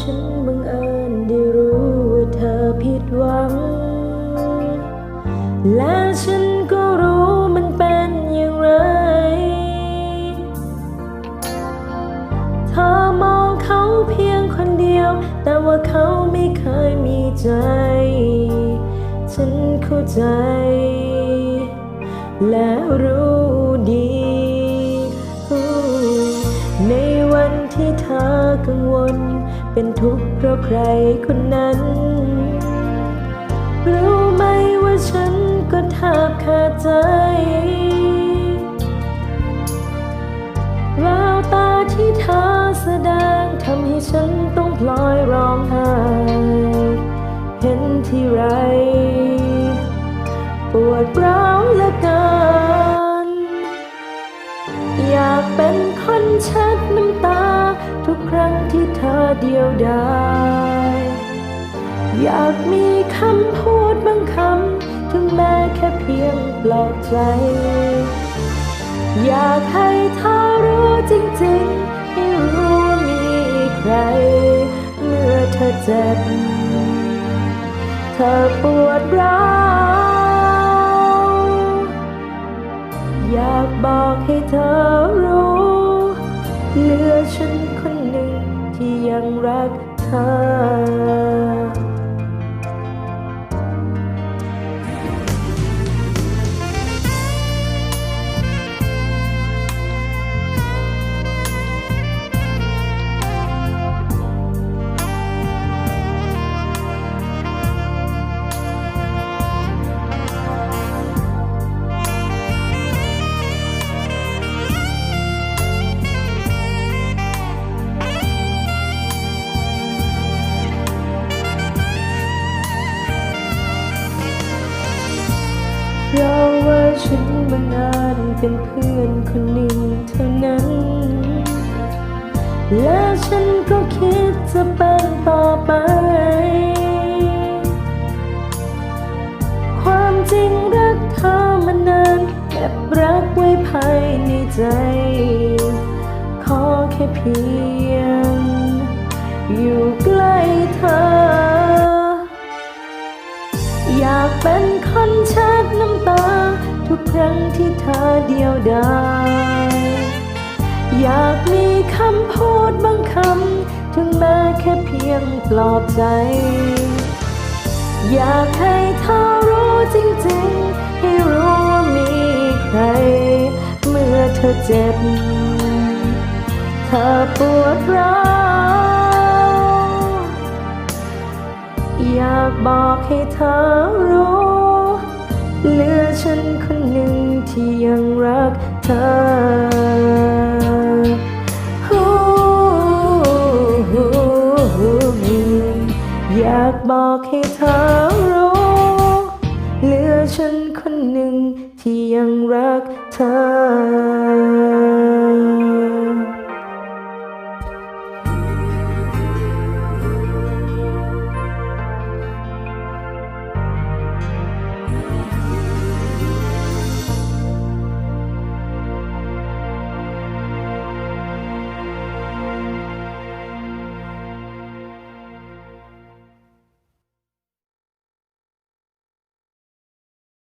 ฉันบังเอิญได้รู้ว่าเธอผิดหวัง และฉันก็รู้มันเป็นอย่างไร เธอมองเขาเพียงคนเดียว แต่ว่าเขาไม่เคยมีใจ ฉันเข้าใจ และรู้ดีในวันที่เธอกังวล เป็นทุกข์เพราะใครคนนั้น รู้ไหมว่าฉันก็แทบขาดใจแววตาที่เธอแสดงทำให้ฉันต้องพลอยร้องไห้เห็นที่ไร ปวดร้าวเหลือเกิน อยากเป็นคนเช็ดน้ำตา ครั้งที่เธอเดียวดายอยากมีคำพูดบางคำ ถึงแม้แค่เพียงปลอบใจ อยากให้เธอรู้จริงๆ ให้รู้ว่ามีใคร เมื่อเธอเจ็บ เธอปวดร้าวอยากบอกให้เธอรู้ ยังรักเธอ บังเอิญเป็นเพื่อนคนหนึ่งเท่านั้น และฉันก็คิดจะเป็นต่อไป ความจริงรักเธอมานานเก็บรักไว้ภายในใจ ขอแค่เพียง อยู่ใกล้เธอ อยากเป็นคนเช็ดน้ำตา ทุกครั้งที่เธอเดียวดายอยากมีคำพูดบางคำ ถึงแม้แค่เพียงปลอบใจ อยากให้เธอรู้จริงๆ ให้รู้ว่ามีใคร เมื่อเธอเจ็บ เธอปวดร้าวอยากบอกให้เธอรู้ ที่ยังรักเธออยากบอกให้เธอรู้ เหลือฉันคนหนึ่งที่ยังรักเธอ